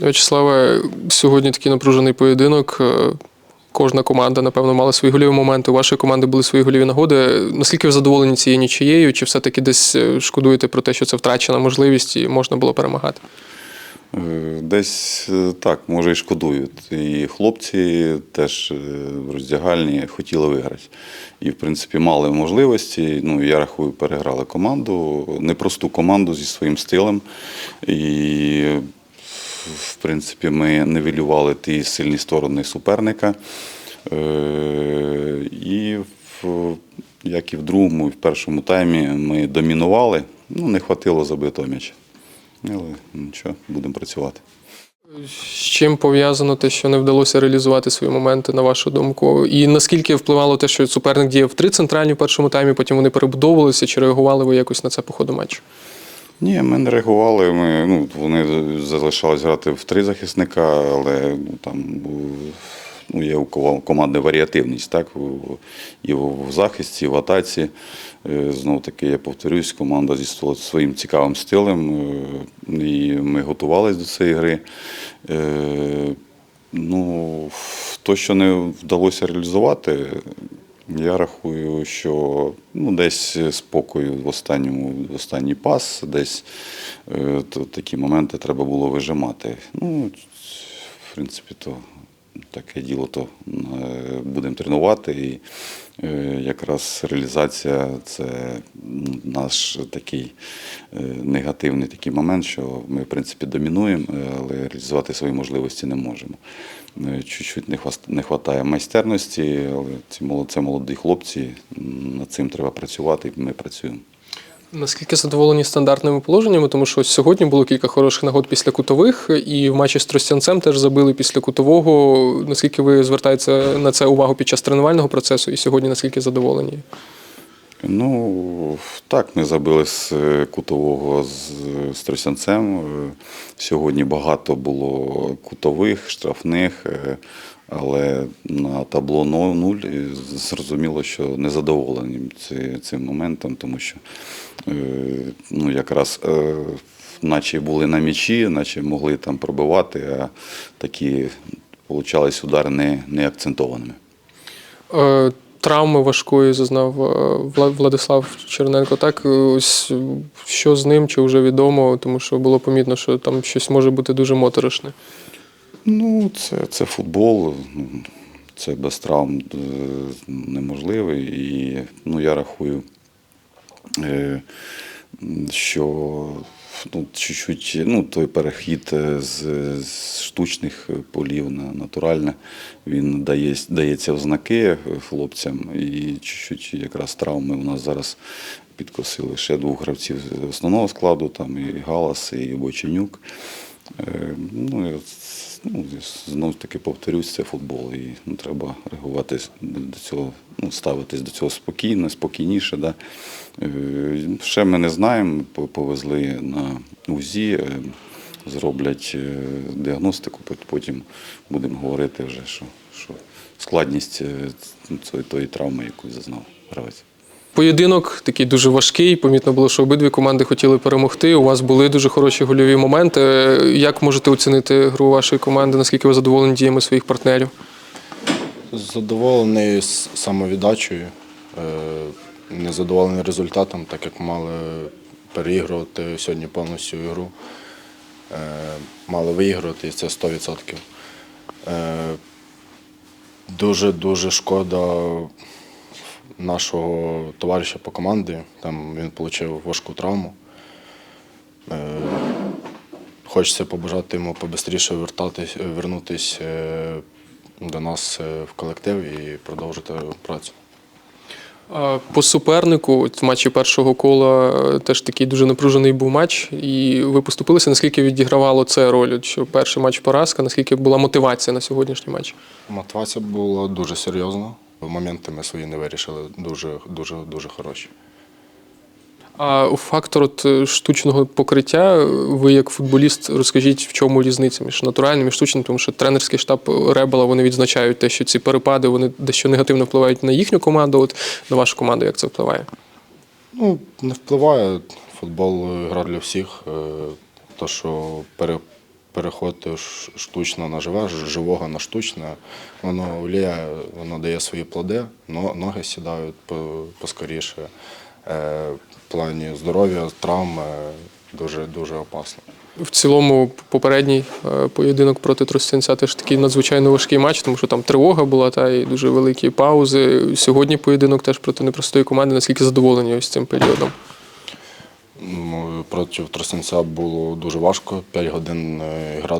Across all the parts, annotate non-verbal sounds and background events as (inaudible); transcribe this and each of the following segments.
В'ячеславе, сьогодні такий напружений поєдинок. Е, Кожна команда, напевно, мала свої гольові моменти. У вашої команди були свої гольові нагоди. Наскільки ви задоволені цією нічиєю? Чи все-таки десь е, шкодуєте про те, що це втрачена можливість і можна було перемагати? Е, Десь так, може, і шкодують. І хлопці теж в роздягальні хотіли виграти. І, в принципі, мали можливості. Ну, я рахую, переграли команду, непросту команду зі своїм стилем. І, в принципі, ми нивелювали ті сильні сторони суперника. Е, І як і в другому, і в першому таймі ми домінували. Ну, не хватило забитого м'яча. Але нічого, будемо працювати. З чим пов'язано те, що не вдалося реалізувати свої моменти, на вашу думку? І наскільки впливало те, що суперник діяв три центральні в першому таймі, потім вони перебудовувалися, чи реагували ви якось на це по ходу матчу? Ні, ми не реагували. Ми, ну, вони залишались грати в три захисника, але ну, там ну, є у команди варіативність, так? І в захисті, і в атаці. Знову таки, я повторюсь, команда зі своїм цікавим стилем. е, І ми готувалися до цієї гри. Е, Ну, то, що не вдалося реалізувати, я рахую, що ну, десь спокою в останньому в останній пас, десь е, то, такі моменти треба було вижимати. Ну, в принципі, то таке діло, то е, будемо тренувати. І е, якраз реалізація це наш такий е, негативний такий момент, що ми, в принципі, домінуємо, е, але реалізувати свої можливості не можемо. Е, Чуть-чуть не вистачає майстерності, але ці це молоді хлопці, над цим треба працювати, і ми працюємо. Наскільки задоволені стандартними положеннями, тому що ось сьогодні було кілька хороших нагод після кутових, і в матчі з Тростянцем теж забили після кутового. Наскільки ви звертаєте на це увагу під час тренувального процесу, і сьогодні наскільки задоволені? Ну, так, ми забили з е, кутового з, з Тросянцем. Е, Сьогодні багато було кутових, штрафних, е, але на табло 0 і зрозуміло, що не задоволені ці- цим моментом, тому що ну, якраз наче були на м'ячі, наче могли там пробивати, а такі получались удари не, не акцентованими. Травми важкої зазнав е, Владислав Черненко. Так, Е, ось е, що з ним, чи вже відомо, тому що було помітно, що там щось може бути дуже моторошне. Ну, це, це футбол, ну, це без травм неможливий. І ну, я рахую, що ну, чуть-чуть, ну, той перехід е, з, з штучних полів на натуральне, він дає, дається в знаки хлопцям. І чуть-чуть якраз травми у нас зараз підкосили ще двох гравців з основного складу, там і Галас, і Бойченюк. Е, Ну, ну, знову ж таки повторюсь, це футбол. І ну, треба реагувати до цього, ну, ставитись до цього спокійно, спокійніше. Да. Е, Ще ми не знаємо, повезли на УЗІ, е, зроблять діагностику, потім будемо говорити вже, що, що складність цієї травми, яку зазнав гравець. Поєдинок такий дуже важкий. Помітно було, що обидві команди хотіли перемогти. У вас були дуже хороші гольові моменти. Як можете оцінити гру вашої команди? Наскільки ви задоволені діями своїх партнерів? Задоволений самовіддачею, е, незадоволений результатом, так як мали переігрувати сьогодні повністю ігру. Е, Мали виіграти, і це 100%. Е, Дуже-дуже шкода нашого товариша по команді. Там він отримав важку травму. Е, Хочеться побажати йому побистріше вернутися е, до нас е, в колектив і продовжити працю. По супернику, в матчі першого кола е, теж такий дуже напружений був матч, і ви поступилися, наскільки відігравало це роль? Що перший матч поразка, наскільки була мотивація на сьогоднішній матч? Мотивація була дуже серйозна. Моменти ми свої не вирішили, дуже, дуже, дуже хороші. А фактор от е, штучного покриття, ви як футболіст, розкажіть, в чому різниця між натуральним і штучним, тому що тренерський штаб Ребела вони відзначають те, що ці перепади вони дещо негативно впливають на їхню команду. От на вашу команду як це впливає? Ну, не впливає. Футбол гра для всіх. Е, То, що переход штучно на живе, живого на штучне, воно влияє, воно дає свої плоди, ноги сідають поскоріше. Е, В плані здоров'я, травм е, дуже дуже опасно. В цілому, попередній е, поєдинок проти Тростянця теж такий надзвичайно важкий матч, тому що там тривога була та і дуже великі паузи. Сьогодні поєдинок теж проти непростої команди. Наскільки задоволені ось цим періодом? Ну, Проти Тростянця було дуже важко. 5 годин е, гра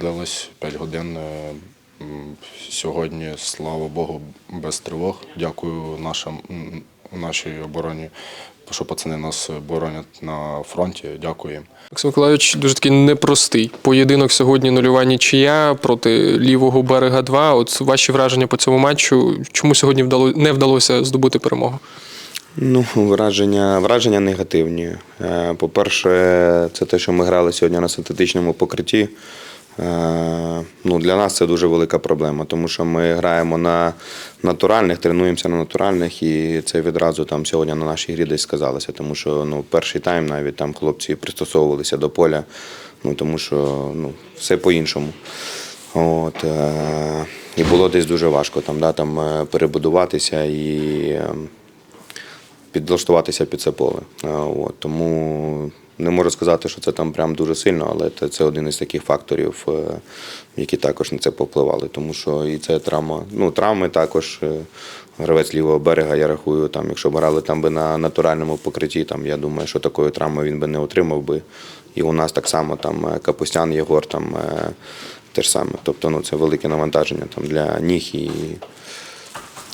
длилась, 5 годин. е, Сьогодні, слава Богу, без тривог. Дякую нашим, нашій обороні, що пацани нас боронять на фронті. Дякую їм. Максим Миколайович дуже такий непростий поєдинок сьогодні нульова нічия проти лівого берега 2. От ваші враження по цьому матчу. Чому сьогодні вдало не вдалося здобути перемогу? Ну, враження, враження негативні. Е, По-перше, це те, що ми грали сьогодні на синтетичному покритті. Е, Ну, для нас це дуже велика проблема, тому що ми граємо на натуральних, тренуємося на натуральних, і це відразу там сьогодні на нашій грі десь сказалося. Тому що ну, перший тайм навіть там хлопці пристосовувалися до поля, ну, тому що ну, все по-іншому. От, е, і було десь дуже важко там, да, там перебудуватися і. Підлаштуватися під це поле. Е, От, тому не можу сказати, що це там прям дуже сильно, але це, один із таких факторів, е, які також на це попливали. Тому що і це травма. Ну, травми також. е, Гравець лівого берега, я рахую, там, якщо б грали там би на натуральному покритті, там, я думаю, що такої травми він би не отримав би. І у нас так само там Капустян, Єгор там е, теж саме. Тобто ну, це велике навантаження там, для ніг і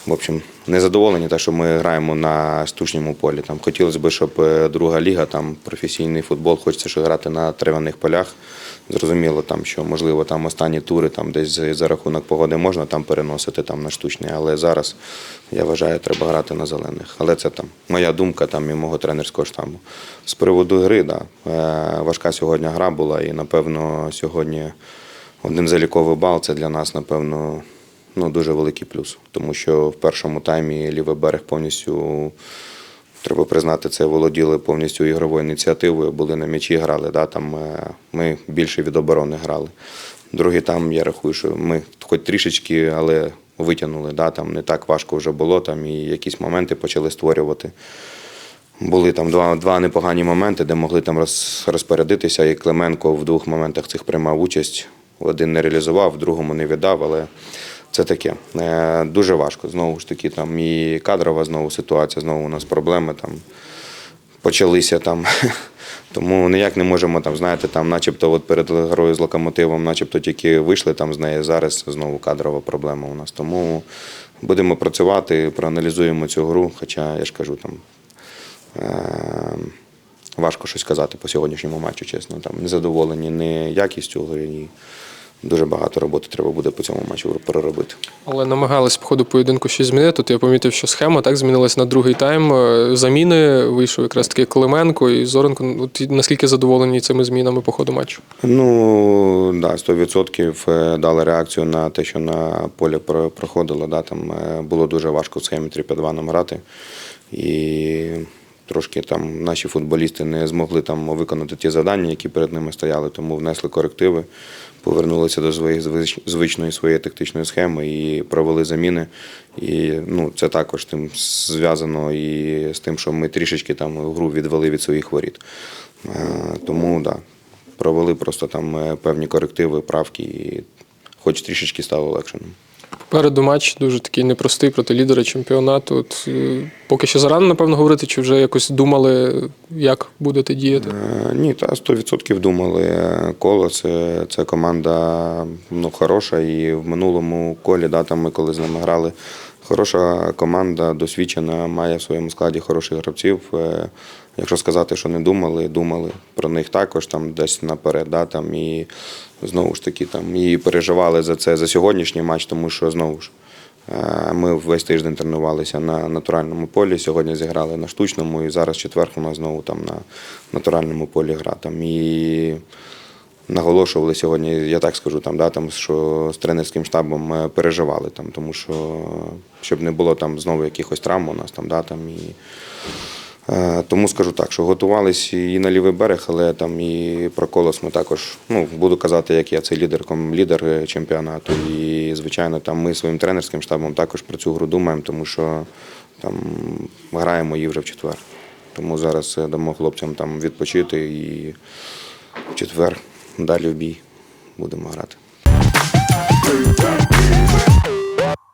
в общем, незадоволені, те, що ми граємо на штучному полі. Там хотілося б, щоб е, друга ліга, там професійний футбол, хочеться ще грати на трав'яних полях. Зрозуміло, там, що можливо там останні тури там десь за- за рахунок погоди можна там переносити там на штучний, але зараз я вважаю, треба грати на зелених. Але це там моя думка там і мого тренерського штабу. З приводу гри, да, е, важка сьогодні гра була, і напевно сьогодні один заліковий бал це для нас, напевно, ну, дуже великий плюс. Тому що в першому таймі лівий берег повністю, треба признати, це володіли повністю ігровою ініціативою, були на м'ячі, грали. Да, там, е, ми більше від оборони грали. Другий там, я рахую, що ми хоч трішечки, але витягнули. Да, там не так важко вже було, там, і якісь моменти почали створювати. Були там два, два непогані моменти, де могли там роз, розпорядитися, і Клименко в двох моментах цих приймав участь. Один не реалізував, в другому не віддав, але це таке. Е, дуже важко. Знову ж таки, там і кадрова знову ситуація, знову у нас проблеми там почалися там. (laughs) Тому ніяк не можемо там, знаєте, там, начебто, от перед грою з локомотивом, начебто тільки вийшли там з неї. Зараз знову кадрова проблема у нас. Тому будемо працювати, проаналізуємо цю гру. Хоча я ж кажу, там е, важко щось казати по сьогоднішньому матчу, чесно. Там незадоволені не якістю гри. Дуже багато роботи треба буде по цьому матчу переробити. Але намагались по ходу поєдинку щось змінити. Тут я помітив, що схема так змінилась на другий тайм. Е, Заміни вийшов якраз таки Клименко і Зоренко. От наскільки задоволені цими змінами по ходу матчу? Ну, да, 100% е, дали реакцію на те, що на полі про- проходило. Да, там е, було дуже важко в схемі 3-5-2 нам грати. І трошки там наші футболісти не змогли там виконати ті завдання, які перед ними стояли, тому внесли корективи, повернулися до своєї звичної своєї тактичної схеми і провели заміни. І ну, це також тим зв'язано і з тим, що ми трішечки там гру відвели від своїх воріт. Е, Тому да, провели просто там е, певні корективи, правки, і хоч трішечки стало легше. Попереду матч дуже такий непростий проти лідера чемпіонату. От, е, поки ще зарано, напевно, говорити, чи вже якось думали, як будете діяти? Е, Ні, та 100% думали. Коло це, це команда ну, хороша. І в минулому колі, да, там ми коли з ними грали, хороша команда, досвідчена, має в своєму складі хороших гравців. Е, Якщо сказати, що не думали, думали про них також там десь наперед. Да, там, і знову ж таки там і переживали за це за сьогоднішній матч, тому що знову ж. Е, Ми весь тиждень тренувалися на натуральному полі. Сьогодні зіграли на штучному, і зараз четвер у нас знову там на натуральному полі гра. Там і наголошували сьогодні, я так скажу, там, да, там, що з тренерським штабом е, переживали, там, тому що щоб не було там знову якихось травм у нас там, да, там і Тому скажу так, що готувалися і на лівий берег, але там і про колос ми також, ну, буду казати, як я це лідер, ком- лідер е, чемпіонату. І, звичайно, там ми своїм тренерським штабом також про цю гру думаємо, тому що там граємо її вже в четвер. Тому зараз е, дамо хлопцям там відпочити і в четвер далі в бій будемо грати.